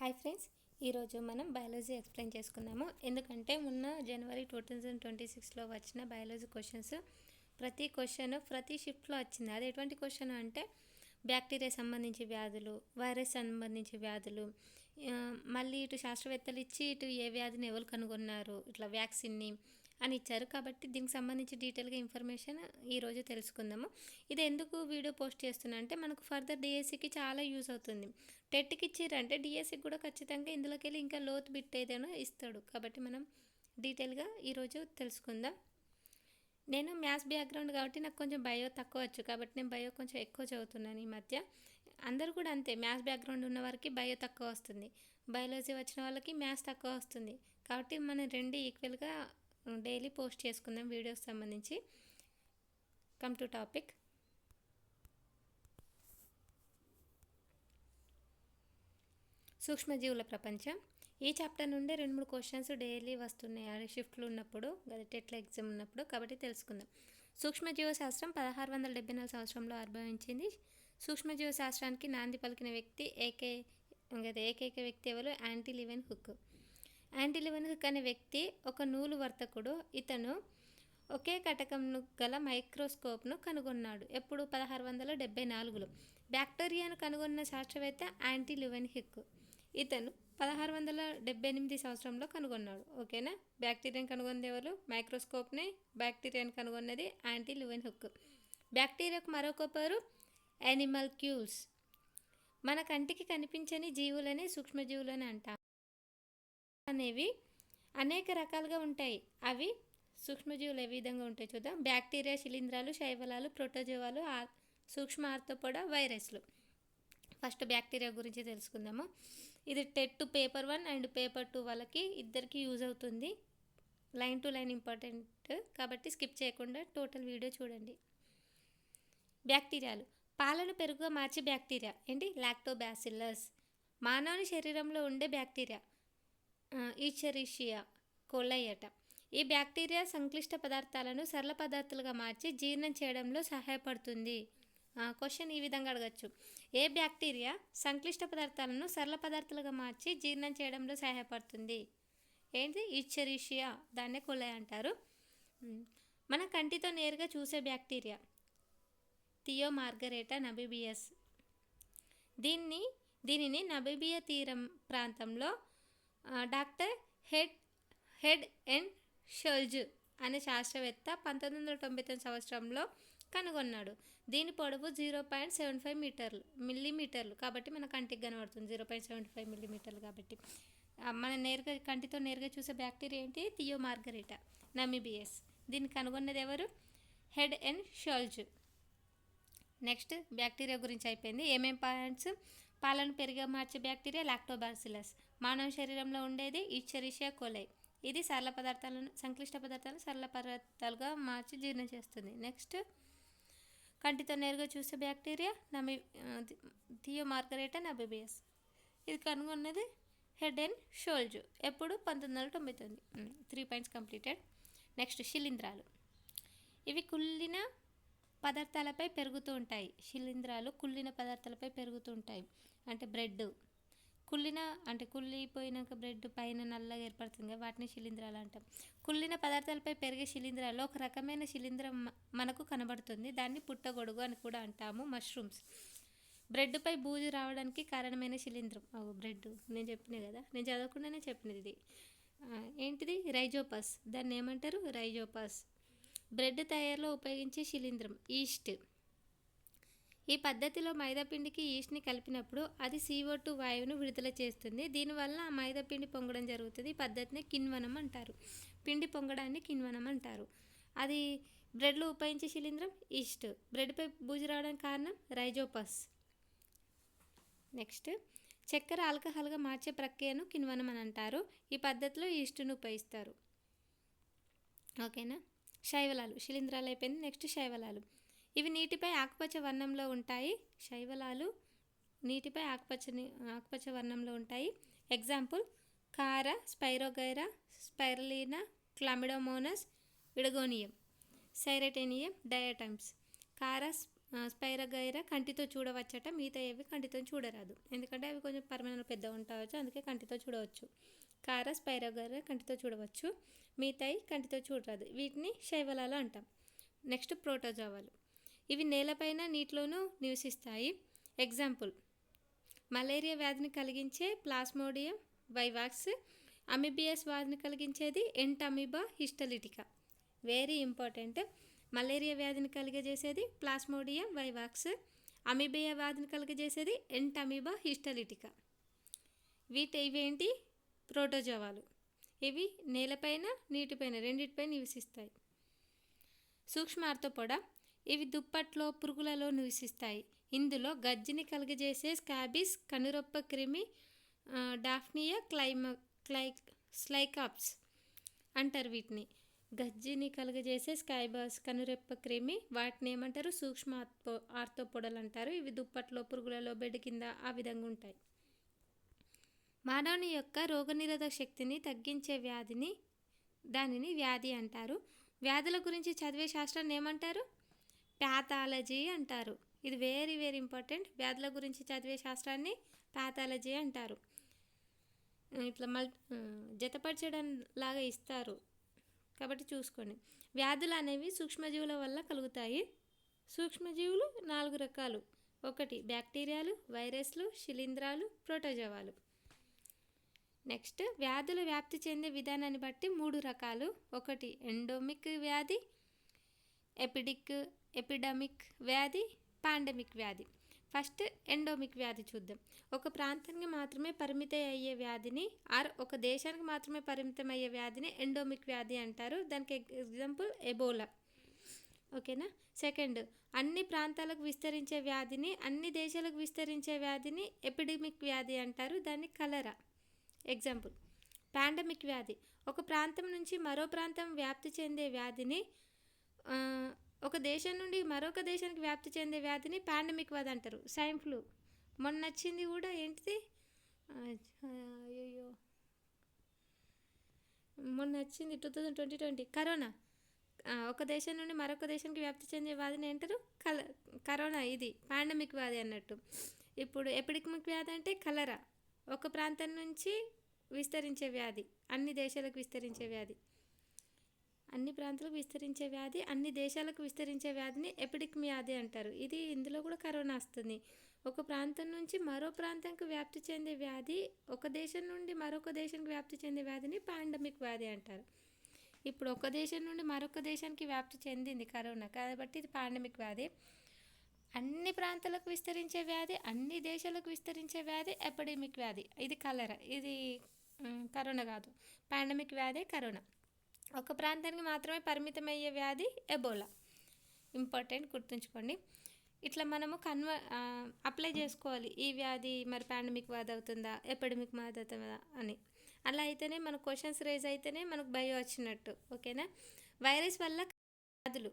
Hi friends ఈరోజు మనం biology explain చేసుకుందాము. ఎందుకంటే మొన్న జనవరి టూ థౌజండ్ ట్వంటీ సిక్స్లో వచ్చిన బయాలజీ క్వశ్చన్స్ ప్రతి క్వశ్చన్ ప్రతి షిఫ్ట్లో వచ్చింది. అది ఎటువంటి క్వశ్చన్ అంటే బ్యాక్టీరియా సంబంధించి వ్యాధులు వైరస్ సంబంధించి వ్యాధులు మళ్ళీ ఇటు శాస్త్రవేత్తలు ఇచ్చి ఇటు ఏ వ్యాధిని ఎవరు కనుగొన్నారు ఇట్లా వ్యాక్సిన్ని అని ఇచ్చారు. కాబట్టి దీనికి సంబంధించి డీటెయిల్గా ఇన్ఫర్మేషన్ ఈరోజు తెలుసుకుందాము. ఇది ఎందుకు వీడియో పోస్ట్ చేస్తున్నా అంటే మనకు ఫర్దర్ డిఎస్సికి చాలా యూజ్ అవుతుంది. టెట్కి ఇచ్చిరంటే డిఎస్సికి కూడా ఖచ్చితంగా ఇందులోకి వెళ్ళి ఇంకా లోతు బిట్ ఏదైనా ఇస్తాడు. కాబట్టి మనం డీటెయిల్గా ఈరోజు తెలుసుకుందాం. నేను మ్యాథ్స్ బ్యాక్గ్రౌండ్ కాబట్టి నాకు కొంచెం బయో తక్కువ వచ్చు. కాబట్టి నేను బయో కొంచెం ఎక్కువ చదువుతున్నాను ఈ మధ్య. అందరూ కూడా అంతే మ్యాథ్స్ బ్యాక్గ్రౌండ్ ఉన్న వారికి బయో తక్కువ వస్తుంది. బయాలజీ వచ్చిన వాళ్ళకి మ్యాథ్స్ తక్కువ వస్తుంది. కాబట్టి మనం రెండు ఈక్వల్గా డైలీ పోస్ట్ చేసుకుందాం వీడియోకి సంబంధించి. Come to topic. సూక్ష్మజీవుల ప్రపంచం. ఈ చాప్టర్ నుండి రెండు మూడు క్వశ్చన్స్ డైలీ వస్తున్నాయి. ఆ షిఫ్ట్లు ఉన్నప్పుడు అది టెట్ల ఎగ్జామ్ ఉన్నప్పుడు కాబట్టి తెలుసుకుందాం. సూక్ష్మజీవశాస్త్రం పదహారు వందల డెబ్బై నాలుగు సంవత్సరంలో ఆవిర్భవించింది సూక్ష్మజీవశాస్త్రానికి నాంది పలికిన వ్యక్తి ఏకే కదా ఏకైక వ్యక్తి ఎవరు? Antonie Leeuwenhoek. యాంటీ లివెన్ అనే వ్యక్తి ఒక నూలు వర్తకుడు ఇతను ఒకే కటకంను గల మైక్రోస్కోప్ను కనుగొన్నాడు. ఎప్పుడు? పదహారు వందల డెబ్బై నాలుగులో. బ్యాక్టీరియాను కనుగొన్న శాస్త్రవేత్త యాంటీ లివెన్హిక్ ఇతను పదహారు వందల డెబ్బై ఎనిమిది సంవత్సరంలో కనుగొన్నాడు. ఓకేనా? బ్యాక్టీరియాను కనుగొన్నది ఎవరు? మైక్రోస్కోప్ని. బ్యాక్టీరియాను కనుగొన్నది యాంటీ లివెన్ హుక్ బ్యాక్టీరియాకు మరొక పేరు యానిమల్ క్యూల్స్. మన కంటికి కనిపించని జీవులని సూక్ష్మజీవులని అంటాం. అనేవి అనేక రకాలుగా ఉంటాయి. అవి సూక్ష్మజీవులు ఏ విధంగా ఉంటాయి చూద్దాం. బ్యాక్టీరియా శిలీంధ్రాలు శైవలాలు ప్రోటోజీవాలు ఆ- సూక్ష్మ ఆర్థోపోడ వైరస్లు. ఫస్ట్ బ్యాక్టీరియా గురించి తెలుసుకుందాము. ఇది TET paper one and paper two వాళ్ళకి ఇద్దరికి యూజ్ అవుతుంది. లైన్ టు లైన్ ఇంపార్టెంట్ కాబట్టి స్కిప్ చేయకుండా టోటల్ వీడియో చూడండి. బ్యాక్టీరియాలు. పాలను పెరుగుగా మార్చే బ్యాక్టీరియా. ఏంటి? లాక్టోబాసిల్లస్ మానవుని శరీరంలో ఉండే బ్యాక్టీరియా. ఈచరిషియా కొలయట. ఈ బ్యాక్టీరియా సంక్లిష్ట పదార్థాలను సరళ పదార్థాలుగా మార్చి జీర్ణం చేయడంలో సహాయపడుతుంది. క్వశ్చన్ ఈ విధంగా అడగచ్చు. ఏ బ్యాక్టీరియా సంక్లిష్ట పదార్థాలను సరళ పదార్థాలుగా మార్చి జీర్ణం చేయడంలో సహాయపడుతుంది? ఏంటి? ఈచరిషియా దాన్నే కొలయ అంటారు. మన కంటితో నేరుగా చూసే బ్యాక్టీరియా. థియో మార్గరేటా నబిబియస్. దీన్ని దీనిని నబిబియా తీరం ప్రాంతంలో doctor Heide Heide and Schulz అనే శాస్త్రవేత్త పంతొమ్మిది వందల తొంభై తొమ్మిది సంవత్సరంలో కనుగొన్నాడు. దీని పొడవు జీరో పాయింట్ సెవెన్ ఫైవ్ మీటర్లు మిల్లీమీటర్లు కాబట్టి మన కంటికి కనబడుతుంది. జీరో పాయింట్ సెవెన్ ఫైవ్ మిల్లీమీటర్లు కాబట్టి. మన నేరుగా కంటితో నేరుగా చూసే బ్యాక్టీరియా ఏంటి? Thiomargarita namibiensis. దీన్ని కనుగొన్నది ఎవరు? Heide and Schulz. Next bacteria గురించి అయిపోయింది. ఏమేం పాయింట్స్? పాలను పెరిగా మార్చే బ్యాక్టీరియా లాక్టోబాసిలస్. మానవ శరీరంలో ఉండేది ఈశ్చరిషియా కోలై. ఇది సరళ పదార్థాలను సంక్లిష్ట పదార్థాలను సరళ పదార్థాలుగా మార్చి జీర్ణం చేస్తుంది. నెక్స్ట్ కంటితో నేరుగా చూసే బ్యాక్టీరియా నమి థియో మార్గరేటా నబిబియస్. ఇది కనుగొన్నది హెడ్ అండ్ షోల్జు ఎప్పుడు? పంతొమ్మిది వందల తొంభై తొమ్మిది. Three points completed. నెక్స్ట్ శిలీంధ్రాలు. ఇవి కుళ్ళిన పదార్థాలపై పెరుగుతూ ఉంటాయి. శిలీంధ్రాలు కుళ్ళిన పదార్థాలపై పెరుగుతూ ఉంటాయి. అంటే బ్రెడ్ కుళ్ళిన అంటే కుళ్ళిపోయినాక బ్రెడ్ పైన నల్లగా ఏర్పడుతుంది వాటిని శిలీంధ్రాలు అంటాం. కుళ్ళిన పదార్థాలపై పెరిగే శిలీంధ్రాల్లో ఒక రకమైన శిలీంధ్రం మనకు కనబడుతుంది. దాన్ని పుట్టగొడుగు అని కూడా అంటాము మష్రూమ్స్ బ్రెడ్పై బూజు రావడానికి కారణమైన శిలీంధ్రం. ఓ బ్రెడ్. నేను చెప్పిన కదా? నేను చదవకుండానే చెప్పినది ఇది. ఏంటిది? రైజోపస్. దాన్ని ఏమంటారు? రైజోపస్. బ్రెడ్ తయారీలో ఉపయోగించే శిలీంధ్రం ఈస్ట్. ఈ పద్ధతిలో మైదాపిండికి ఈస్ట్ని కలిపినప్పుడు అది సీఓ టూ వాయువును విడుదల చేస్తుంది. దీనివల్ల ఆ మైదాపిండి పొంగడం జరుగుతుంది. ఈ పద్ధతిని కిన్వనం అంటారు. పిండి పొంగడాన్ని కిన్వనం అంటారు. అది బ్రెడ్లో ఉపయోగించే శిలీంధ్రం ఈస్ట్. బ్రెడ్పై బూజు రావడానికి కారణం రైజోపస్. నెక్స్ట్ చక్కెర ఆల్కహాల్గా మార్చే ప్రక్రియను కిన్వనం అని అంటారు. ఈ పద్ధతిలో ఈస్టును ఉపయోగిస్తారు. ఓకేనా? శైవలాలు. శిలీంధ్రాలు అయిపోయింది. నెక్స్ట్ శైవలాలు. ఇవి నీటిపై ఆకుపచ్చ వర్ణంలో ఉంటాయి. శైవలాలు నీటిపై ఆకుపచ్చని ఆకుపచ్చ వర్ణంలో ఉంటాయి. Example chara spirogyra spirulina chlamydomonas విడగోనియం సైరటేనియం డయాటమ్స్. కార స్పైరగైరా కంటితో చూడవచ్చట మిగతా ఏవి కంటితో చూడరాదు. ఎందుకంటే అవి కొంచెం పరిమాణం పెద్ద ఉంటావచ్చు అందుకే కంటితో చూడవచ్చు. కార స్పైరగైరా కంటితో చూడవచ్చు మిగతాయి కంటితో చూడరాదు. వీటిని శైవలాలు అంటాం. నెక్స్ట్ ప్రోటోజోవాలు. ఇవి నేలపైన నీటిలోనూ నివసిస్తాయి. ఎగ్జాంపుల్ మలేరియా వ్యాధిని కలిగించే ప్లాస్మోడియం వైవాక్స్ అమిబియస్ వ్యాధిని కలిగించేది Entamoeba histolytica. Very important malaria వ్యాధిని కలిగజేసేది ప్లాస్మోడియం వైవాక్స్ అమిబియా వ్యాధిని కలిగజేసేది ఎంటమిబా హిస్టలిటికా. వీటి ఇవేంటి? ప్రోటోజోవాలు. ఇవి నేలపైన నీటిపైన రెండిటిపైన నివసిస్తాయి. సూక్ష్మ ఆర్థోపోడా ఇవి దుప్పట్లో పురుగులలో నివసిస్తాయి. ఇందులో గజ్జిని కలుగజేసే స్కాబిస్ కనురొప్ప క్రిమి డాఫ్నియా క్లైమ క్లై స్లైకాప్స్ అంటారు వీటిని. గజ్జిని కలుగజేసే స్కైబాస్ కనురెప్ప క్రిమి వాటిని ఏమంటారు? సూక్ష్మ ఆర్తో ఆర్థోపోడలు అంటారు. ఇవి దుప్పట్లో పురుగులలో బెడ్ కింద ఆ విధంగా ఉంటాయి. మానవుని యొక్క రోగనిరోధక శక్తిని తగ్గించే వ్యాధిని దానిని వ్యాధి అంటారు. వ్యాధుల గురించి చదివే శాస్త్రాన్ని ఏమంటారు? ప్యాథాలజీ అంటారు. ఇది వెరీ వెరీ ఇంపార్టెంట్ వ్యాధుల గురించి చదివే శాస్త్రాన్ని ప్యాథాలజీ అంటారు. ఇట్లా మల్ జతపరచడం లాగా ఇస్తారు. కాబట్టి చూసుకోండి. వ్యాధులు అనేవి సూక్ష్మజీవుల వల్ల కలుగుతాయి. సూక్ష్మజీవులు నాలుగు రకాలు. ఒకటి బ్యాక్టీరియాలు వైరస్లు శిలీంధ్రాలు ప్రోటోజోవాలు. నెక్స్ట్ వ్యాధులు వ్యాప్తి చెందే విధానాన్ని బట్టి మూడు రకాలు. ఒకటి ఎండోమిక్ వ్యాధి ఎపిడిక్ ఎపిడమిక్ వ్యాధి పాండమిక్ వ్యాధి. ఫస్ట్ ఎండోమిక్ వ్యాధి చూద్దాం. ఒక ప్రాంతానికి మాత్రమే పరిమితం అయ్యే వ్యాధిని ఆర్ ఒక దేశానికి మాత్రమే పరిమితం అయ్యే వ్యాధిని ఎండోమిక్ వ్యాధి అంటారు. దానికి ఎగ్జాంపుల్ ఎబోలా ఓకేనా? సెకండ్ అన్ని ప్రాంతాలకు విస్తరించే వ్యాధిని అన్ని దేశాలకు విస్తరించే వ్యాధిని ఎపిడమిక్ వ్యాధి అంటారు. దాన్ని కలరా ఎగ్జాంపుల్ పాండమిక్ వ్యాధి. ఒక ప్రాంతం నుంచి మరో ప్రాంతం వ్యాప్తి చెందే వ్యాధిని ఒక దేశం నుండి మరొక దేశానికి వ్యాప్తి చెందే వ్యాధిని పాండమిక్ వ్యాధి అంటారు. Swine flu. మొన్న వచ్చింది కూడా ఏంటిది? అయ్యో మొన్న వచ్చింది two thousand twenty twenty. Corona. ఒక దేశం నుండి మరొక దేశానికి వ్యాప్తి చెందే వ్యాధిని అంటారు కల కరోనా ఇది. పాండమిక్ వ్యాధి అన్నట్టు. ఇప్పుడు ఎపిడమిక్ వ్యాధి అంటే కలరా. ఒక ప్రాంతం నుంచి విస్తరించే వ్యాధి. అన్ని దేశాలకు విస్తరించే వ్యాధి. అన్ని ప్రాంతాలకు విస్తరించే వ్యాధి అన్ని దేశాలకు విస్తరించే వ్యాధిని ఎపిడిక్ వ్యాధి అంటారు. ఇది ఇందులో కూడా కరోనా వస్తుంది. ఒక ప్రాంతం నుంచి మరో ప్రాంతంకు వ్యాప్తి చెందే వ్యాధి ఒక దేశం నుండి మరొక దేశానికి వ్యాప్తి చెందే వ్యాధిని పాండమిక్ వ్యాధి అంటారు. ఇప్పుడు ఒక దేశం నుండి మరొక దేశానికి వ్యాప్తి చెందింది కరోనా. కాబట్టి ఇది పాండమిక్ వ్యాధి. అన్ని ప్రాంతాలకు విస్తరించే వ్యాధి అన్ని దేశాలకు విస్తరించే వ్యాధి ఎపిడెమిక్ వ్యాధి. ఇది కలరా? ఇది కరోనా కాదు. పాండమిక్ వ్యాధి కరోనా. ఒక ప్రాంతానికి మాత్రమే పరిమితమయ్యే వ్యాధి ఎబోలా. ఇంపార్టెంట్ గుర్తుంచుకోండి. ఇట్లా మనము కన్వ అప్లై చేసుకోవాలి. ఈ వ్యాధి మరి పాండమిక్ వ్యాధి అవుతుందా ఎపిడమిక్ వ్యాధి అవుతుందా అని. అలా అయితేనే మన క్వశ్చన్స్ రేజ్ అయితేనే మనకు భయం వచ్చినట్టు. ఓకేనా? వైరస్ వల్ల వ్యాధులు.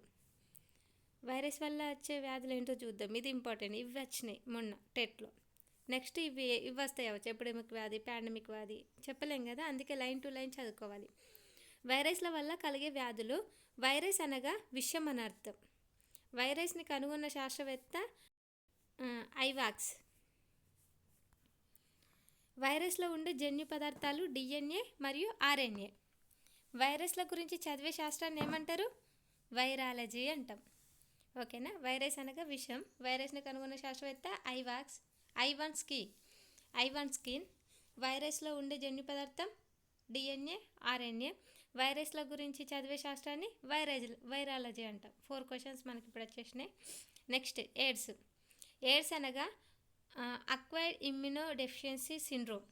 వైరస్ వల్ల వచ్చే వ్యాధులు ఏంటో చూద్దాం. ఇది ఇంపార్టెంట్. ఇవి వచ్చినాయి మొన్న టెట్లో. నెక్స్ట్ ఇవి ఇవి వస్తాయి అవచ్చు ఎపిడమిక్ వ్యాధి పాండమిక్ వ్యాధి. చెప్పలేం కదా? అందుకే లైన్ టు లైన్ చదువుకోవాలి. వైరస్ల వల్ల కలిగే వ్యాధులు వైరస్ అనగా విషం అని అర్థం. వైరస్ని కనుగొన్న శాస్త్రవేత్త ఐవాక్స్. వైరస్లో ఉండే జన్యు పదార్థాలు డిఎన్ఏ మరియు ఆర్ఎన్ఏ. వైరస్ల గురించి చదివే శాస్త్రాన్ని ఏమంటారు? వైరాలజీ అంటాం. ఓకేనా? వైరస్ అనగా విషం. వైరస్ని కనుగొన్న శాస్త్రవేత్త ఐవాక్స్. ఐవాన్స్కీ. ఐవాన్స్కిన్. వైరస్లో ఉండే జన్యు పదార్థం డిఎన్ఏ ఆర్ఎన్ఏ. వైరస్ల గురించి చదివే శాస్త్రాన్ని వైరజ్ వైరాలజీ అంటాం. ఫోర్ క్వశ్చన్స్ మనకి ఇప్పుడు వచ్చేసినాయి. నెక్స్ట్ ఎయిడ్స్ ఎయిడ్స్ అనగా acquired immuno deficiency syndrome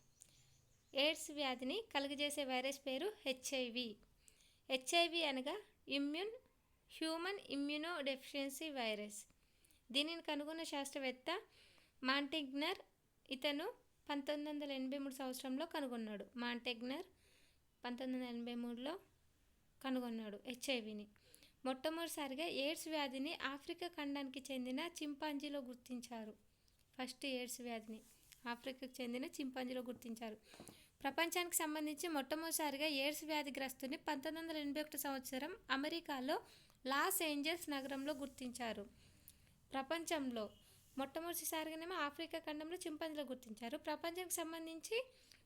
AIDS వ్యాధిని కలుగజేసే వైరస్ పేరు హెచ్ఐవి హెచ్ఐవి అనగా immune human immuno deficiency virus దీనిని కనుగొన్న శాస్త్రవేత్త మాంటిగ్నర్ ఇతను పంతొమ్మిది వందల ఎనభై మూడు సంవత్సరంలో కనుగొన్నాడు. మాంటెగ్నర్ పంతొమ్మిది వందల ఎనభై మూడులో కనుగొన్నాడు హెచ్ఐవిని మొట్టమొదటిసారిగా ఎయిడ్స్ వ్యాధిని ఆఫ్రికా ఖండానికి చెందిన చింపాంజీలో గుర్తించారు. ఫస్ట్ ఎయిడ్స్ వ్యాధిని ఆఫ్రికాకు చెందిన చింపాంజీలో గుర్తించారు. ప్రపంచానికి సంబంధించి మొట్టమొదటిసారిగా ఎయిడ్స్ వ్యాధిగ్రస్తుని పంతొమ్మిది వందల ఎనభై ఒకటి సంవత్సరం అమెరికాలో లాస్ ఏంజల్స్ నగరంలో గుర్తించారు. ప్రపంచంలో మొట్టమొదటిసారిగానేమో ఆఫ్రికా ఖండంలో చింపాంజీలో గుర్తించారు. ప్రపంచానికి సంబంధించి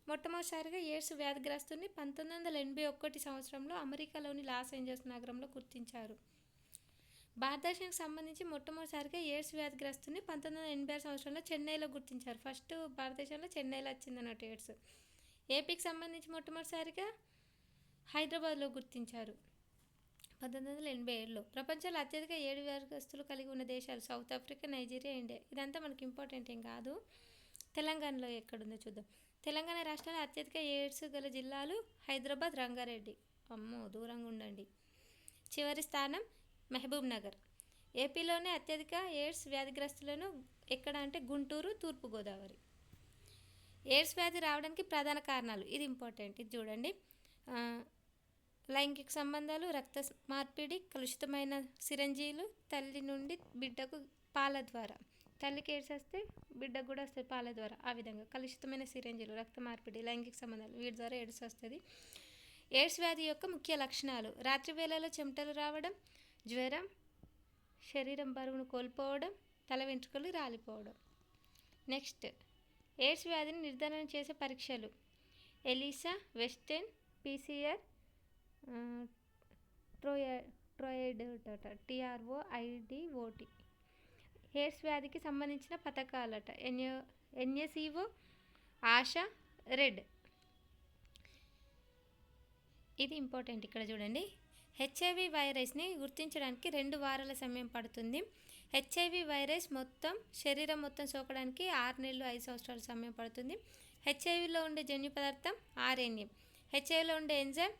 మొట్టమొదటిసారిగా ఏడ్స్ వ్యాధిగ్రస్తుని పంతొమ్మిది వందల ఎనభై ఒకటి సంవత్సరంలో అమెరికాలోని లాస్ ఏంజల్స్ నగరంలో గుర్తించారు. భారతదేశానికి సంబంధించి మొట్టమొదటిసారిగా ఎయిడ్స్ వ్యాధిగ్రస్తుని పంతొమ్మిది వందల ఎనభై ఆరు సంవత్సరంలో చెన్నైలో గుర్తించారు. ఫస్ట్ భారతదేశంలో చెన్నైలో వచ్చింది అన్నట్టు ఎయిడ్స్ ఏపీకి సంబంధించి మొట్టమొదటిసారిగా హైదరాబాద్లో గుర్తించారు. పంతొమ్మిది వందల ఎనభై ఏడులో. ప్రపంచంలో అత్యధిక ఏడు వ్యాధిగ్రస్తులు కలిగి ఉన్న దేశాలు సౌత్ ఆఫ్రికా నైజీరియా ఇండియా. ఇదంతా మనకి ఇంపార్టెంట్ ఏం కాదు. తెలంగాణలో ఎక్కడుందో చూద్దాం. తెలంగాణ రాష్ట్రంలో అత్యధిక ఎయిడ్స్ గల జిల్లాలు హైదరాబాద్ రంగారెడ్డి. అమ్మో దూరంగా ఉండండి. చివరి స్థానం మహబూబ్ నగర్. ఏపీలోనే అత్యధిక ఎయిడ్స్ వ్యాధిగ్రస్తులను ఎక్కడ అంటే గుంటూరు తూర్పుగోదావరి. ఎయిడ్స్ వ్యాధి రావడానికి ప్రధాన కారణాలు ఇది ఇంపార్టెంట్. ఇది చూడండి. లైంగిక సంబంధాలు రక్త మార్పిడి కలుషితమైన సిరంజీలు తల్లి నుండి బిడ్డకు పాల ద్వారా. తల్లికి ఎయిడ్స్ వస్తే బిడ్డకు కూడా వస్తుంది పాల ద్వారా. ఆ విధంగా కలుషితమైన సిరంజీలు రక్త మార్పిడి లైంగిక సంబంధాలు వీటి ద్వారా ఎయిడ్స్ వస్తుంది. ఎయిడ్స్ వ్యాధి యొక్క ముఖ్య లక్షణాలు. రాత్రి వేళలో చెమటలు రావడం జ్వరం శరీరం బరువును కోల్పోవడం తల వెంట్రుకలు రాలిపోవడం. నెక్స్ట్ ఎయిడ్స్ వ్యాధిని నిర్ధారణ చేసే పరీక్షలు. ఎలిసా వెస్టెన్ పీసీఆర్ ట్రోయ ట్రోయిడ్ టీఆర్ఓ ఐడిఓటి ఎయిడ్స్ వ్యాధికి సంబంధించిన పథకాలట. ఎన్యో ఎన్ఎస్ఈఓ ఆశ రెడ్. ఇది ఇంపార్టెంట్ ఇక్కడ చూడండి. హెచ్ఐవి వైరస్ని గుర్తించడానికి రెండు వారాల సమయం పడుతుంది. హెచ్ఐవి వైరస్ మొత్తం శరీరం మొత్తం సోకడానికి ఆరు నెలలు ఐదు సంవత్సరాల సమయం పడుతుంది. హెచ్ఐవిలో ఉండే జన్యు పదార్థం ఆర్ఎన్ఏ. హెచ్ఐవిలో ఉండే ఎంజైమ్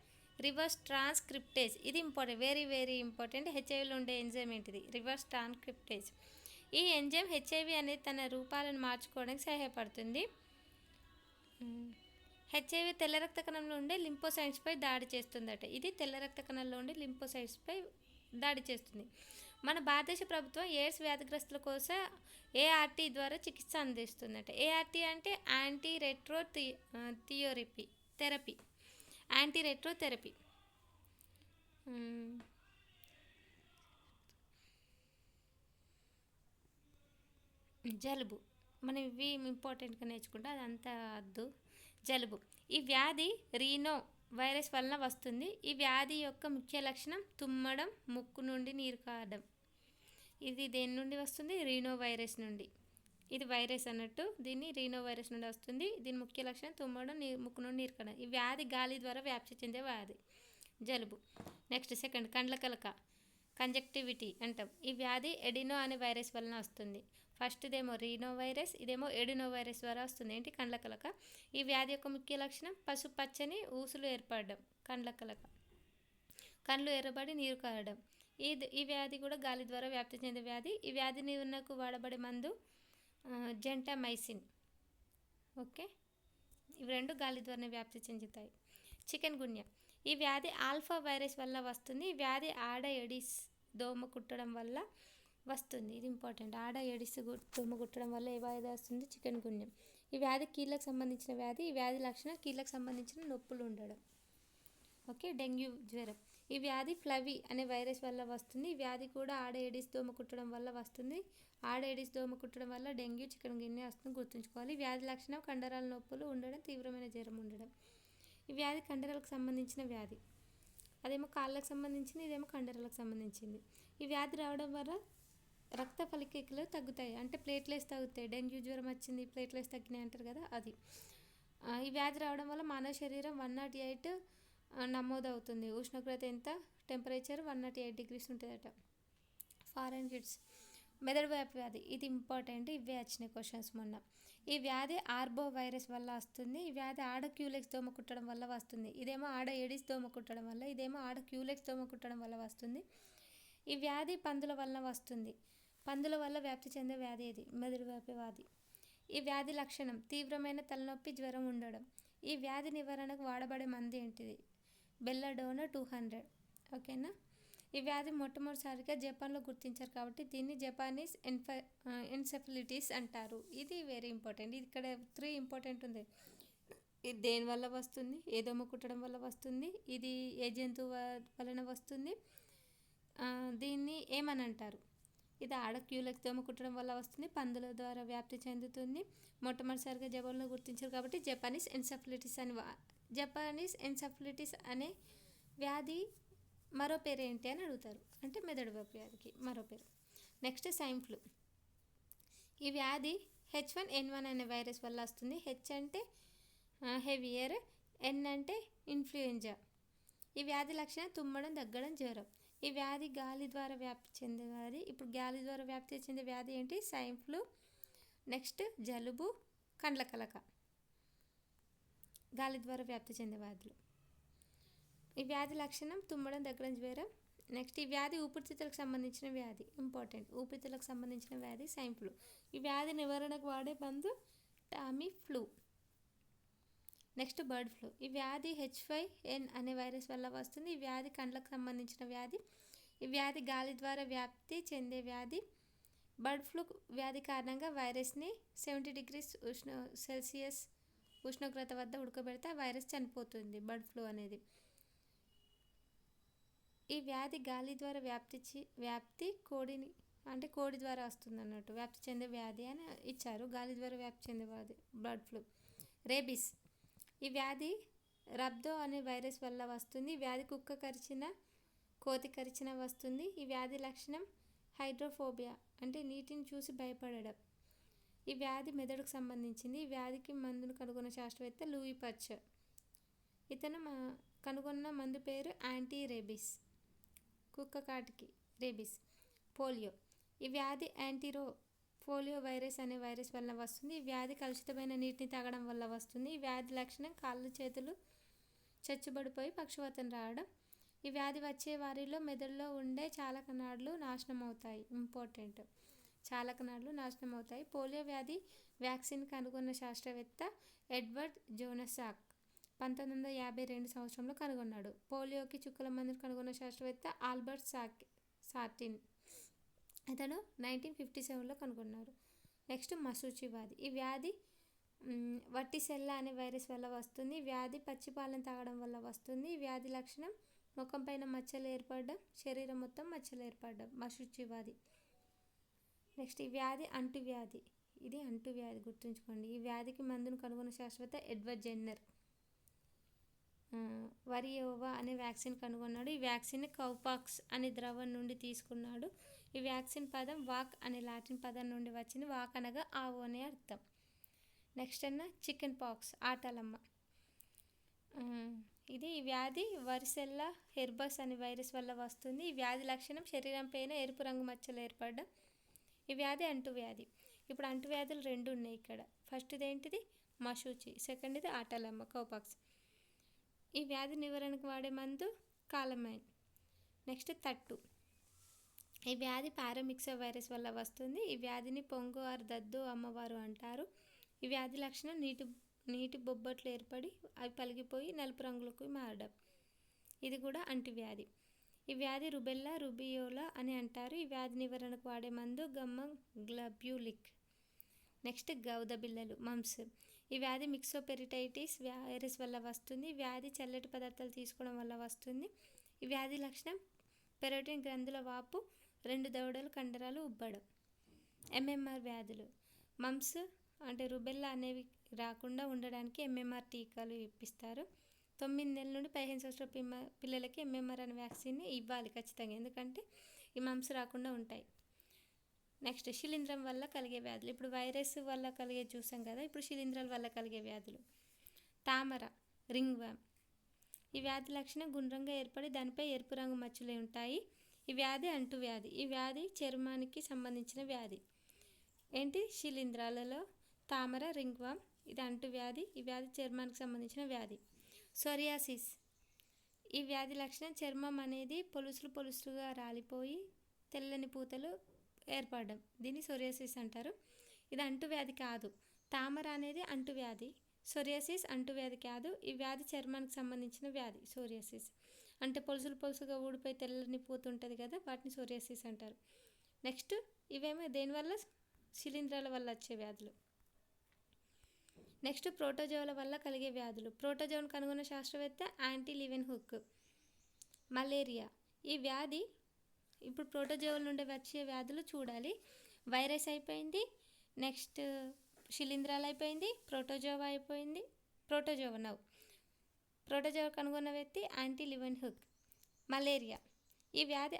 రివర్స్ ట్రాన్స్క్రిప్టేజ్. ఇది ఇంపార్టెంట్ వెరీ వెరీ ఇంపార్టెంట్ హెచ్ఐవిలో ఉండే ఎంజైమ్ ఏంటిది? Reverse transcriptase. ఈ ఎంజైమ్ హెచ్ఐవి అనేది తన రూపాలను మార్చుకోవడానికి సహాయపడుతుంది. హెచ్ఐవి తెల్ల రక్త కణంలో ఉండే లింపోసైట్స్పై దాడి చేస్తుందట. ఇది తెల్ల రక్త కణంలో ఉండే లింపోసైట్స్పై దాడి చేస్తుంది. మన భారతదేశ ప్రభుత్వం ఎయిడ్స్ వ్యాధిగ్రస్తుల కోసం ఏఆర్టీ ద్వారా చికిత్స అందిస్తుందట. ఏఆర్టీ అంటే anti retro therapy therapy anti retro therapy జలుబు. మనం ఇవి ఇంపార్టెంట్గా నేర్చుకుంటే అదంతా వద్దు. జలుబు. ఈ వ్యాధి రీనో వైరస్ వలన వస్తుంది. ఈ వ్యాధి యొక్క ముఖ్య లక్షణం తుమ్మడం ముక్కు నుండి నీరు కారడం. ఇది దేని నుండి వస్తుంది? రీనో వైరస్ నుండి. ఇది వైరస్ అన్నట్టు దీన్ని రీనో వైరస్ నుండి వస్తుంది. దీని ముఖ్య లక్షణం తుమ్మడం నీ ముక్కు నుండి నీరు కారడం. ఈ వ్యాధి గాలి ద్వారా వ్యాప్తి చెందే వ్యాధి. జలుబు. నెక్స్ట్ సెకండ్ కండ్ల కలక కంజక్టివిటీ అంటాం. ఈ వ్యాధి ఎడినో అనే వైరస్ వలన వస్తుంది. ఫస్ట్దేమో రీనో వైరస్ ఇదేమో ఎడినో వైరస్ ద్వారా వస్తుంది. ఏంటి? కండ్ల కలక ఈ వ్యాధి యొక్క ముఖ్య లక్షణం పసుపచ్చని ఊసులు ఏర్పడడం కండ్ల కలక కండ్లు ఎర్రబడి నీరు కారడం. ఈ ఈ వ్యాధి కూడా గాలి ద్వారా వ్యాప్తి చెందే వ్యాధి. ఈ వ్యాధి నివారణకు వాడబడే మందు జెంటామైసిన్. ఓకే? ఇవి రెండు గాలి ద్వారానే వ్యాప్తి చెందుతాయి. Chikungunya. ఈ వ్యాధి ఆల్ఫా వైరస్ వల్ల వస్తుంది. ఈ వ్యాధి ఆడ ఎడిస్ దోమ కుట్టడం వల్ల వస్తుంది. ఇది ఇంపార్టెంట్. ఆడ ఎడిస్ గు- దోమ కుట్టడం వల్ల ఏ వ్యాధి వస్తుంది? చికెన్ గున్యం ఈ వ్యాధి కీళ్ళకు సంబంధించిన వ్యాధి ఈ వ్యాధి లక్షణం కీళ్ళకు సంబంధించిన నొప్పులు ఉండడం. ఓకే? డెంగ్యూ జ్వరం. ఈ వ్యాధి ఫ్లవీ అనే వైరస్ వల్ల వస్తుంది. ఈ వ్యాధి కూడా ఆడ ఎడిస్ దోమ కుట్టడం వల్ల వస్తుంది. ఆడ ఎడిస్ దోమ కుట్టడం వల్ల డెంగ్యూ చికెన్ గిన్నె వస్తుంది. గుర్తుంచుకోవాలి. వ్యాధి లక్షణం కండరాల నొప్పులు ఉండడం తీవ్రమైన జ్వరం ఉండడం. ఈ వ్యాధి కండరాలకు సంబంధించిన వ్యాధి. అదేమో కాళ్ళకు సంబంధించింది ఇదేమో కండరాలకు సంబంధించింది. ఈ వ్యాధి రావడం వల్ల రక్త ఫలికలు తగ్గుతాయి. అంటే ప్లేట్లెస్ తగ్గుతాయి. డెంగ్యూ జ్వరం వచ్చింది ప్లేట్లెస్ తగ్గినాయి అంటారు కదా అది. ఈ వ్యాధి రావడం వల్ల మానవ శరీరం వన్ నాట్ ఎయిట్ నమోదవుతుంది. ఉష్ణోగ్రత ఎంత? Temperature one not eight degrees ఉంటుందట. ఫారెన్ హిట్స్ మెదడు వ్యాపి వ్యాధి. ఇది ఇంపార్టెంట్. ఇవే వచ్చినాయి క్వశ్చన్స్ మొన్న. ఈ వ్యాధి ఆర్బో వైరస్ వల్ల వస్తుంది. ఈ వ్యాధి ఆడ క్యూలెక్స్ దోమ కుట్టడం వల్ల వస్తుంది. ఇదేమో ఆడ ఎడిస్ దోమ కుట్టడం వల్ల ఇదేమో ఆడ క్యూలెక్స్ దోమ కుట్టడం వల్ల వస్తుంది. ఈ వ్యాధి పందుల వల్ల వస్తుంది. పందుల వల్ల వ్యాప్తి చెందే వ్యాధి ఇది మెదడు వ్యాపి వ్యాధి. ఈ వ్యాధి లక్షణం తీవ్రమైన తలనొప్పి జ్వరం ఉండడం. ఈ వ్యాధి నివారణకు వాడబడే మందు ఏంటిది? Belladonna two hundred. ఓకేనా? ఈ వ్యాధి మొట్టమొదటిసారిగా జపాన్లో గుర్తించారు కాబట్టి దీన్ని జపానీస్ ఎన్ఫ ఎన్సెఫలిటీస్ అంటారు. ఇది వెరీ ఇంపార్టెంట్. ఇది ఇక్కడ త్రీ ఇంపార్టెంట్ ఉంది. ఇది దేని వల్ల వస్తుంది? ఏ దోమ కుట్టడం వల్ల వస్తుంది. ఇది ఏ జంతువు వలన వస్తుంది? దీన్ని ఏమని అంటారు? ఇది ఆడక్యూలకు దోమ కుట్టడం వల్ల వస్తుంది. పందుల ద్వారా వ్యాప్తి చెందుతుంది. మొట్టమొదటిసారిగా జపాన్లో గుర్తించారు కాబట్టి జపానీస్ ఎన్సెఫలిటిస్ అని జపానీస్ ఎన్సెఫలిటిస్ అనే వ్యాధి మరో పేరు ఏంటి అని అడుగుతారు. అంటే మెదడు వ్యాధికి మరో పేరు. Next swine flu. ఈ వ్యాధి హెచ్ వన్ ఎన్ వన్ అనే వైరస్ వల్ల వస్తుంది. హెచ్ అంటే హెవియర్ ఎన్ అంటే ఇన్ఫ్లుయెంజా. ఈ వ్యాధి లక్షణం తుమ్మడం దగ్గడం జ్వరం. ఈ వ్యాధి గాలి ద్వారా వ్యాప్తి చెందే వ్యాధి ఇప్పుడు గాలి ద్వారా వ్యాప్తి చెందే వ్యాధి ఏంటి? సైన్ ఫ్లూ నెక్స్ట్ జలుబు కండ్ల కలక. గాలి ద్వారా వ్యాప్తి చెందే వ్యాధులు. ఈ వ్యాధి లక్షణం తుమ్మడం దగ్గర జ్వరం నెక్స్ట్ ఈ వ్యాధి ఊపిరితిత్తులకు సంబంధించిన వ్యాధి. ఇంపార్టెంట్. ఊపిరితిత్తులకు సంబంధించిన వ్యాధి సైన్ ఫ్లూ. ఈ వ్యాధి నివారణకు వాడే మందు Tamiflu next bird flu. ఈ వ్యాధి హెచ్ ఫైవ్ ఎన్ అనే వైరస్ వల్ల వస్తుంది. ఈ వ్యాధి కండ్లకు సంబంధించిన వ్యాధి. ఈ వ్యాధి గాలి ద్వారా వ్యాప్తి చెందే వ్యాధి. బర్డ్ ఫ్లూ వ్యాధి కారణంగా వైరస్ని సెవెంటీ డిగ్రీస్ ఉష్ణ సెల్సియస్ ఉష్ణోగ్రత వద్ద ఉడకబెడితే ఆ వైరస్ చనిపోతుంది బర్డ్ ఫ్లూ అనేది. ఈ వ్యాధి గాలి ద్వారా వ్యాప్తి వ్యాప్తి కోడిని అంటే కోడి ద్వారా వస్తుంది అన్నట్టు వ్యాప్తి చెందే వ్యాధి అని ఇచ్చారు. గాలి ద్వారా వ్యాప్తి చెందే వ్యాధి బర్డ్ ఫ్లూ. రేబీస్. ఈ వ్యాధి రబ్దో అనే వైరస్ వల్ల వస్తుంది. వ్యాధి కుక్క కరిచిన కోతి కరిచిన వస్తుంది. ఈ వ్యాధి లక్షణం హైడ్రోఫోబియా అంటే నీటిని చూసి భయపడడం. ఈ వ్యాధి మెదడుకు సంబంధించింది. ఈ వ్యాధికి మందును కనుగొన్న శాస్త్రవేత్త లూయి పచ్. ఇతను మా కనుగొన్న మందు పేరు యాంటీ రేబిస్ కుక్క కాటికి రేబిస్. పోలియో. ఈ వ్యాధి యాంటీరో పోలియో వైరస్ అనే వైరస్ వల్ల వస్తుంది. ఈ వ్యాధి కలుషితమైన నీటిని తాగడం వల్ల వస్తుంది. ఈ వ్యాధి లక్షణం కాళ్ళు చేతులు చచ్చుబడిపోయి పక్షవాతం రావడం. ఈ వ్యాధి వచ్చే వారిలో మెదడులో ఉండే చాలకనాడులు నాశనం అవుతాయి ఇంపార్టెంట్. చాలకనాడులు నాశనం అవుతాయి పోలియో వ్యాధి వ్యాక్సిన్ కనుగొన్న శాస్త్రవేత్త ఎడ్వర్డ్ జోనసాక్ పంతొమ్మిది వందల యాభై రెండు సంవత్సరంలో కనుగొన్నాడు. పోలియోకి చుక్కల మందును కనుగొన్న శాస్త్రవేత్త ఆల్బర్ట్ సాక్ సాటిన్ ఇతను నైన్టీన్ ఫిఫ్టీ సెవెన్లో కనుగొన్నారు. నెక్స్ట్ మసూచి వ్యాధి. ఈ వ్యాధి వట్టిసెల్ల అనే వైరస్ వల్ల వస్తుంది. వ్యాధి పచ్చిపాలను తాగడం వల్ల వస్తుంది. ఈ వ్యాధి లక్షణం ముఖం పైన మచ్చలు ఏర్పడడం శరీరం మొత్తం మచ్చలు ఏర్పడడం. మసూచి వ్యాధి. నెక్స్ట్ ఈ వ్యాధి అంటువ్యాధి ఇది అంటువ్యాధి గుర్తుంచుకోండి. ఈ వ్యాధికి మందును కనుగొన్న శాశ్వత ఎడ్వర్డ్ జెన్నర్. వరియోవా అనే వ్యాక్సిన్ కనుగొన్నాడు. ఈ వ్యాక్సిన్ కౌపాక్స్ అనే ద్రవం నుండి తీసుకున్నాడు. ఈ వ్యాక్సిన్ పదం వాక్ అనే లాటిన్ పదం నుండి వచ్చింది. వాక్ అనగా ఆవు అనే అర్థం. నెక్స్ట్ అన్న చికెన్ పాక్స్ ఆటలమ్మ. ఇది ఈ వ్యాధి వరిసెల్లా హెర్బస్ అనే వైరస్ వల్ల వస్తుంది. ఈ వ్యాధి లక్షణం శరీరం పైన ఎరుపు రంగు మచ్చలు ఏర్పడడం. ఈ వ్యాధి అంటువ్యాధి ఇప్పుడు అంటువ్యాధులు రెండు ఉన్నాయి ఇక్కడ. ఫస్ట్ది ఏంటిది? మషూచి సెకండ్ది ఆటలమ్మ కౌపాక్స్. ఈ వ్యాధి నివారణకు వాడే మందు కాలమైన్. నెక్స్ట్ తట్టు. ఈ వ్యాధి పారామిక్సో వైరస్ వల్ల వస్తుంది. ఈ వ్యాధిని పొంగు ఆరు దద్దు అమ్మవారు అంటారు. ఈ వ్యాధి లక్షణం నీటి నీటి బొబ్బట్లు ఏర్పడి అవి పలిగిపోయి నలుపు రంగులకు మారడం. ఇది కూడా అంటువ్యాధి. ఈ వ్యాధి రుబెల్లా రుబియోలా అని అంటారు. ఈ వ్యాధి నివారణకు వాడే మందు గమ్మ గ్లబ్యూలిక్. నెక్స్ట్ గౌద బిళ్ళలు మమ్స్ ఈ వ్యాధి మిక్సోపెరిటైటిస్ వైరస్ వల్ల వస్తుంది. వ్యాధి చల్లటి పదార్థాలు తీసుకోవడం వల్ల వస్తుంది. ఈ వ్యాధి లక్షణం పెరోటిన్ గ్రంథుల వాపు రెండు దవడలు కండరాలు ఉబ్బడం. ఎంఎంఆర్ వ్యాధులు. మమ్స్ అంటే రుబెల్లా అనేవి రాకుండా ఉండడానికి ఎంఎంఆర్ టీకాలు ఇప్పిస్తారు. తొమ్మిది నెలల నుండి పదిహేను సంవత్సరాల పిమ్మ పిల్లలకి ఎంఎంఆర్ అనే వ్యాక్సిన్ని ఇవ్వాలి ఖచ్చితంగా. ఎందుకంటే ఈ మమ్స్ రాకుండా ఉంటాయి. నెక్స్ట్ శిలీంధ్రం వల్ల కలిగే వ్యాధులు. ఇప్పుడు వైరస్ వల్ల కలిగే చూసాం కదా ఇప్పుడు శిలీంధ్రాల వల్ల కలిగే వ్యాధులు. తామర రింగ్వామ్ ఈ వ్యాధి లక్షణం గుండ్రంగా ఏర్పడి దానిపై ఎరుపు రంగు మచ్చలు ఉంటాయి. ఈ వ్యాధి అంటువ్యాధి ఈ వ్యాధి చర్మానికి సంబంధించిన వ్యాధి. ఏంటి? శిలీంధ్రాలలో తామర రింగ్వామ్ ఇది అంటువ్యాధి ఈ వ్యాధి చర్మానికి సంబంధించిన వ్యాధి. సోరియాసిస్. ఈ వ్యాధి లక్షణం చర్మం అనేది పొలుసులు పొలుసులుగా రాలిపోయి తెల్లని పూతలు ఏర్పడడం. దీన్ని సోరియాసిస్ అంటారు. ఇది అంటువ్యాధి కాదు. తామర అనేది అంటువ్యాధి సోరియాసిస్ అంటువ్యాధి కాదు. ఈ వ్యాధి చర్మానికి సంబంధించిన వ్యాధి. సోరియాసిస్. అంటే పొలుసులు పొలుసుగా ఊడిపోయి తెల్లని పూత ఉంటుంది కదా వాటిని సోరియాసిస్ అంటారు. నెక్స్ట్ ఇవేమో దేనివల్ల? శిలీంధ్రాల వల్ల వచ్చే వ్యాధులు. నెక్స్ట్ ప్రోటోజోల వల్ల కలిగే వ్యాధులు. ప్రోటోజోన్ కనుగొన్న శాస్త్రవేత్త యాంటీ లివెన్ హుక్ మలేరియా. ఈ వ్యాధి ఇప్పుడు ప్రోటోజోల నుండి వచ్చే వ్యాధులు చూడాలి. వైరస్ అయిపోయింది నెక్స్ట్ శిలీంధ్రాలు అయిపోయింది ప్రోటోజోవా అయిపోయింది ప్రోటోజోవా నవ్వు ప్రోటోజోర్ కనుగొన్న వ్యక్తి యాంటీ లివెన్ హుక్ మలేరియా. ఈ వ్యాధి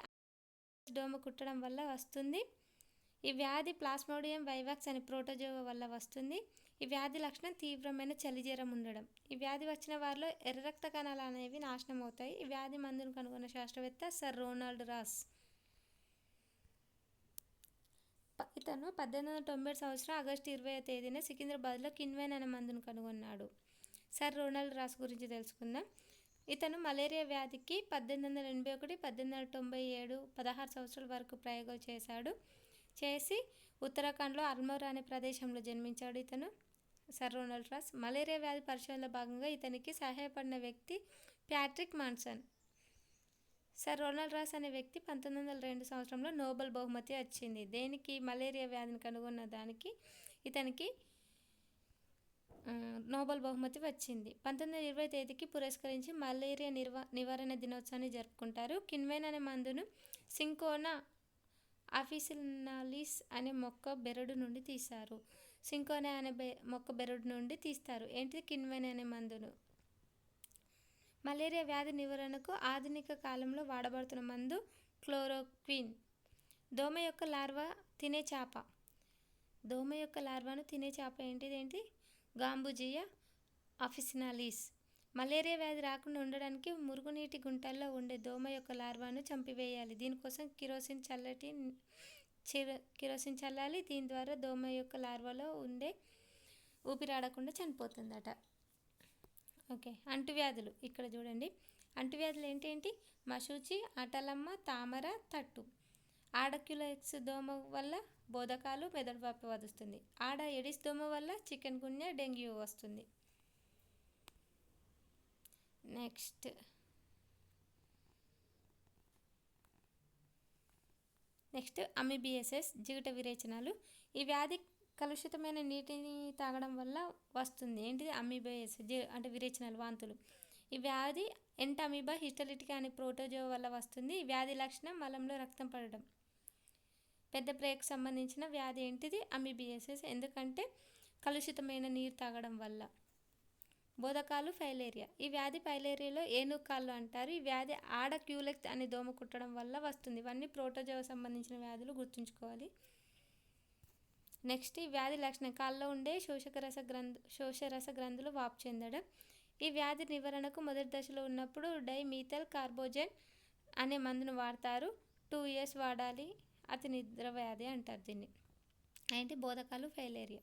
డోమ కుట్టడం వల్ల వస్తుంది. ఈ వ్యాధి ప్లాస్మోడియం వైవాక్స్ అనే ప్రోటోజోవ వల్ల వస్తుంది. ఈ వ్యాధి లక్షణం తీవ్రమైన చలిజ్వరం ఉండడం. ఈ వ్యాధి వచ్చిన వారిలో ఎర్ర రక్త కణాలు అనేవి నాశనం అవుతాయి. ఈ వ్యాధి మందును కనుగొన్న శాస్త్రవేత్త సర్ రోనాల్డ్ రాస్. ఇతను పద్దెనిమిది వందల తొంభై సంవత్సరం ఆగస్టు ఇరవై తేదీన సికింద్రాబాద్లో కిన్వైన్ అనే మందును కనుగొన్నాడు. సార్ రోనాల్డ్ రాస్ గురించి తెలుసుకుందాం. ఇతను మలేరియా వ్యాధికి పద్దెనిమిది వందల ఎనభై ఒకటి పద్దెనిమిది వందల తొంభై ఏడు పదహారు సంవత్సరాల వరకు ప్రయోగాలు చేశాడు. చేసి ఉత్తరాఖండ్లో అల్మోరా అనే ప్రదేశంలో జన్మించాడు ఇతను. సర్ రోనాల్డ్ రాస్ మలేరియా వ్యాధి పరిశోధనలో భాగంగా ఇతనికి సహాయపడిన వ్యక్తి Patrick Manson. Sir Ronald Ross అనే వ్యక్తి పంతొమ్మిది వందల రెండు సంవత్సరంలో నోబెల్ బహుమతి వచ్చింది దేనికి? మలేరియా వ్యాధిని కనుగొన్న దానికి. ఇతనికి నోబెల్ బహుమతి వచ్చింది. పంతొమ్మిది వందల ఇరవై తేదీకి పురస్కరించి మలేరియా నిర్వా నివారణ దినోత్సవాన్ని జరుపుకుంటారు. కిన్వైన్ అనే మందును సింకోనా ఆఫీసినాలిస్ అనే మొక్క బెరడు నుండి తీశారు. సింకోనా అనే బె మొక్క బెరడు నుండి తీస్తారు. ఏంటిది కిన్వైన్ అనే మందును? మలేరియా వ్యాధి నివారణకు ఆధునిక కాలంలో వాడబడుతున్న మందు క్లోరోక్విన్. దోమ యొక్క లార్వా తినే చేప. దోమ యొక్క లార్వాను తినే చేప ఏంటిది ఏంటి? గాంబుజియా అఫిసినాలిస్ మలేరియా వ్యాధి రాకుండా ఉండడానికి మురుగునీటి గుంటల్లో ఉండే దోమ యొక్క లార్వాను చంపివేయాలి. దీనికోసం కిరోసిన్ చల్లటి చిర కిరోసిన్ చల్లాలి. దీని ద్వారా దోమ యొక్క లార్వాలో ఉండే ఊపిరాడకుండా చనిపోతుందట. ఓకే అంటువ్యాధులు. ఇక్కడ చూడండి. అంటువ్యాధులు ఏంటేంటి మశూచి అటలమ్మ తామర తట్టు. ఆడక్యులెక్స్ దోమ వల్ల బోధకాలు మెదడు వదుస్తుంది వస్తుంది ఆడ ఎడిస్ దోమ వల్ల చికెన్ గున్య డెంగ్యూ వస్తుంది. నెక్స్ట్. నెక్స్ట్ అమిబిఎస్ఎస్ జిగట విరేచనాలు. ఈ వ్యాధి కలుషితమైన నీటిని తాగడం వల్ల వస్తుంది. ఏంటిది? అమీబిఎస్ అంటే విరేచనాలు వాంతులు. ఈ వ్యాధి ఎంటమీబా హిస్టలిటికా అనే ప్రోటోజో వల్ల వస్తుంది. వ్యాధి లక్షణం మలంలో రక్తం పడడం. పెద్ద ప్రేయకు సంబంధించిన వ్యాధి ఏంటిది? అమీబియసిస్. ఎందుకంటే కలుషితమైన నీరు తాగడం వల్ల. బోధకాలు ఫైలేరియా. ఈ వ్యాధి ఫైలేరియాలో ఏనుకాళ్ళు అంటారు. ఈ వ్యాధి ఆడ క్యూలెక్ట్ అనే దోమ కుట్టడం వల్ల వస్తుంది. ఇవన్నీ ప్రోటోజోవ సంబంధించిన వ్యాధులు గుర్తుంచుకోవాలి. నెక్స్ట్ ఈ వ్యాధి లక్షణం. కాల్లో ఉండే శోషకరస గ్రంథు శోషరస గ్రంథులు వాపు చెందడం. ఈ వ్యాధి నివారణకు మొదటి దశలో ఉన్నప్పుడు డైమీథల్ కార్బోజన్ అనే మందును వాడతారు. టూ ఇయర్స్ వాడాలి. అతి నిద్ర వ్యాధి అంటారు దీన్ని. ఏంటి బోధకాలు ఫైలేరియా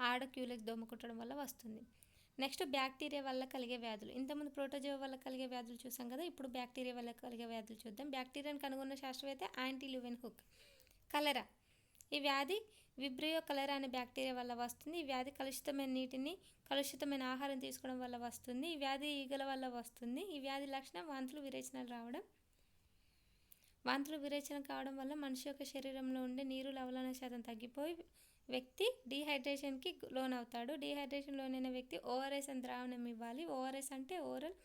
ఆడ క్యూలెక్ దోమ కుట్టడం వల్ల వస్తుంది. నెక్స్ట్ బ్యాక్టీరియా వల్ల కలిగే వ్యాధులు. ఇంతకుముందు ప్రోటోజోవా వల్ల కలిగే వ్యాధులు చూసాం కదా ఇప్పుడు బ్యాక్టీరియా వల్ల కలిగే వ్యాధులు చూద్దాం. బ్యాక్టీరియాను కనుగొన్న శాస్త్రవేత్త యాంటీ లివెన్ హుక్. కలరా. ఈ వ్యాధి విబ్రియో కలరా అనే బ్యాక్టీరియా వల్ల వస్తుంది. ఈ వ్యాధి కలుషితమైన నీటిని కలుషితమైన ఆహారం తీసుకోవడం వల్ల వస్తుంది. ఈ వ్యాధి ఈగల వల్ల వస్తుంది. ఈ వ్యాధి లక్షణం వాంతులు విరేచనాలు రావడం వాంతులు విరేచన కావడం వల్ల మనిషి యొక్క శరీరంలో ఉండే నీరు లవలన శాతం తగ్గిపోయి వ్యక్తి డీహైడ్రేషన్కి లోనవుతాడు. డీహైడ్రేషన్ లోనైన వ్యక్తి ఓఆర్ఎస్ అని ద్రావణం ఇవ్వాలి. ఓఆర్ఎస్ అంటే ఓరల్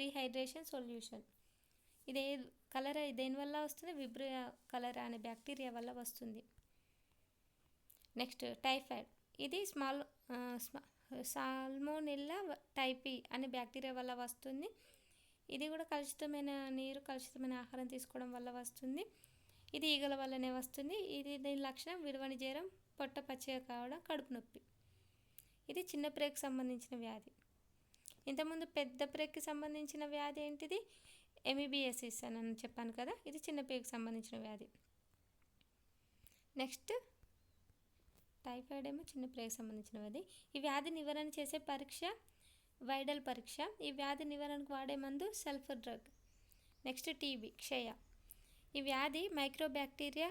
రీహైడ్రేషన్ సొల్యూషన్. ఇదే కలరా దేనివల్ల వస్తుంది? విబ్రియా కలరా అనే బ్యాక్టీరియా వల్ల వస్తుంది. Next typhoid. ఇది స్మాల్ సాల్మోనిల్లా టైపీ అనే బ్యాక్టీరియా వల్ల వస్తుంది. ఇది కూడా కలుషితమైన నీరు కలుషితమైన ఆహారం తీసుకోవడం వల్ల వస్తుంది. ఇది ఈగల వల్లనే వస్తుంది. ఇది దీని లక్షణం విడవని జ్వరం పొట్ట పచ్చిగా కావడం కడుపు నొప్పి. ఇది చిన్న ప్రేకు సంబంధించిన వ్యాధి. ఇంతకుముందు పెద్ద ప్రేక్కి సంబంధించిన వ్యాధి ఏంటిది? ఎమిబిఎసిస్ అని చెప్పాను కదా ఇది చిన్న ప్రేక్కి సంబంధించిన వ్యాధి. నెక్స్ట్ టైఫాయిడ్ ఏమో చిన్న ప్రేక్కి సంబంధించిన వ్యాధి. ఈ వ్యాధి నివారణ చేసే పరీక్ష వైడల్ పరీక్ష. ఈ వ్యాధి నివారణకు వాడే మందు సల్ఫర్ డ్రగ్. నెక్స్ట్ టీబీ క్షయ. ఈ వ్యాధి మైక్రోబ్యాక్టీరియా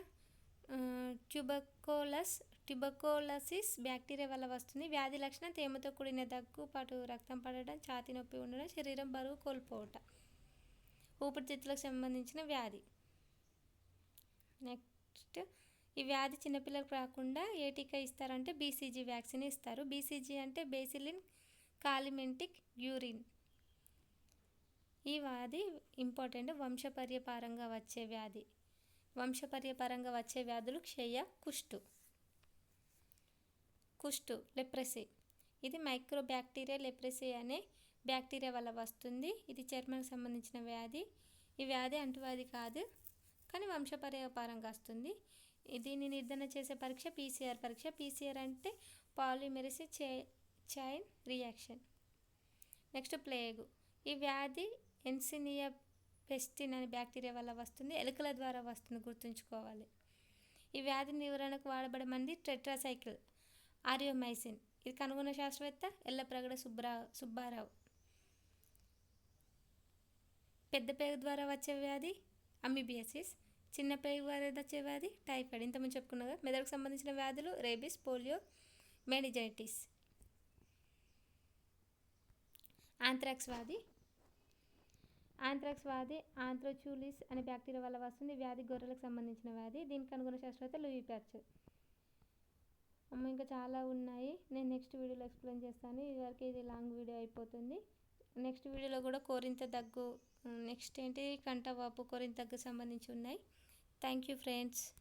ట్యూబకోలస్ ట్యూబకోలసిస్ బ్యాక్టీరియా వల్ల వస్తుంది. వ్యాధి లక్షణం తేమతో కూడిన దగ్గు పాటు రక్తం పడడం ఛాతీ నొప్పి ఉండడం శరీరం బరువు కోల్పోవటం. ఊపిరితిత్తులకు సంబంధించిన వ్యాధి. నెక్స్ట్ ఈ వ్యాధి చిన్నపిల్లలకు రాకుండా ఏ టీకా ఇస్తారంటే బీసీజీ వ్యాక్సిన్ ఇస్తారు. బీసీజీ అంటే బేసిలిన్ కాలిమెంటిక్ యూరిన్. ఈ వ్యాధి ఇంపార్టెంట్ వంశపర్యపారంగా వచ్చే వ్యాధి. వంశపర్యపరంగా వచ్చే వ్యాధులు క్షయ కుష్టు. కుష్టు లెప్రసీ. ఇది మైక్రో బ్యాక్టీరియా లెప్రసీ అనే బ్యాక్టీరియా వల్ల వస్తుంది. ఇది చర్మానికి సంబంధించిన వ్యాధి. ఈ వ్యాధి అంటువ్యాధి కాదు కానీ వంశపర్యపారంగా వస్తుంది. దీన్ని నిర్ధారణ చేసే పరీక్ష పీసీఆర్ పరీక్ష. పీసీఆర్ అంటే పాలిమెరిసి చే చైన్ రియాక్షన్ నెక్స్ట్ ప్లేగు ఈ వ్యాధి ఎన్సినియా పెస్టిన్ అనే బ్యాక్టీరియా వల్ల వస్తుంది. ఎలుకల ద్వారా వస్తుంది గుర్తుంచుకోవాలి. ఈ వ్యాధి నివారణకు వాడబడే మంది టెట్రాసైకిల్ ఆరియోమైసిన్ ఇది కనుగొన్న శాస్త్రవేత్త ఎల్లప్రగడ సుబ్బరా సుబ్బారావు. పెద్ద పేగు ద్వారా వచ్చే వ్యాధి అమిబియాసిస్ చిన్న పేగు ద్వారా వచ్చే వ్యాధి టైఫాయిడ్ ఇంతమంది చెప్పుకున్నదా? మెదడుకు సంబంధించిన వ్యాధులు రేబీస్ పోలియో మెనిజైటిస్ ఆంథ్రాక్స్ వ్యాధి ఆంథ్రాక్స్ వ్యాధి ఆంథ్రోచూలిస్ అనే బ్యాక్టీరియా వల్ల వస్తుంది. వ్యాధి గొర్రెలకు సంబంధించిన వ్యాధి. దీనికి అనుగుణ శాస్త్రవేత్త లూయి ప్యాచర్ అమ్మ ఇంకా చాలా ఉన్నాయి. నేను నెక్స్ట్ వీడియోలో ఎక్స్ప్లెయిన్ చేస్తాను. ఇదివరకు ఇది లాంగ్ వీడియో అయిపోతుంది. నెక్స్ట్ వీడియోలో కూడా కోరింత దగ్గు నెక్స్ట్ ఏంటి? కంట వాపు కోరింత దగ్గు సంబంధించి ఉన్నాయి. Thank you friends